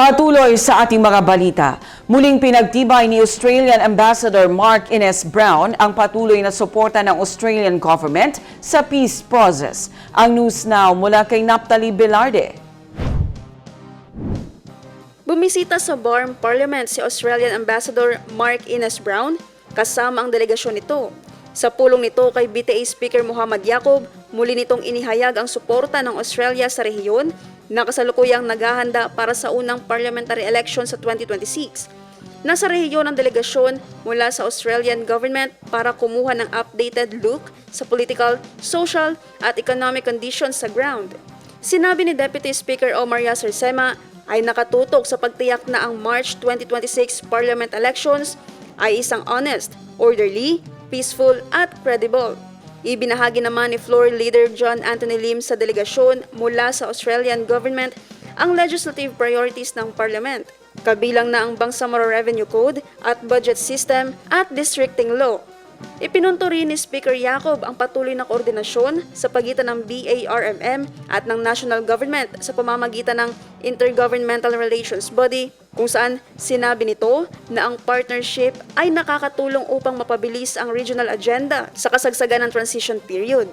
Patuloy sa ating mga balita. Muling pinagtibay ni Australian Ambassador Mark Ines Brown ang patuloy na suporta ng Australian government sa peace process. Ang news now mula kay Naptali Velarde. Bumisita sa Barm Parliament si Australian Ambassador Mark Ines Brown kasama ang delegasyon nito. Sa pulong nito kay BTA Speaker Muhammad Yaqub, muli nitong inihayag ang suporta ng Australia sa rehiyon na kasalukuyang naghahanda para sa unang parliamentary election sa 2026. Nasa rehiyon ang delegasyon mula sa Australian government para kumuha ng updated look sa political, social at economic conditions sa ground. Sinabi ni Deputy Speaker Omar Yasser Sema ay nakatutok sa pagtiyak na ang March 2026 parliament elections ay isang honest, orderly, peaceful at credible. Ibinahagi naman ni Floor Leader John Anthony Lim sa delegasyon mula sa Australian government ang legislative priorities ng parliament, kabilang na ang Bangsamoro Revenue Code at budget system at districting law. Ipinunto rin ni Speaker Yacob ang patuloy na koordinasyon sa pagitan ng BARMM at ng national government sa pamamagitan ng Intergovernmental Relations Body kung saan sinabi nito na ang partnership ay nakakatulong upang mapabilis ang regional agenda sa kasagsagan ng transition period.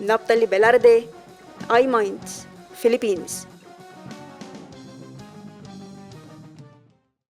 Naptali Velarde, iMinds, Philippines.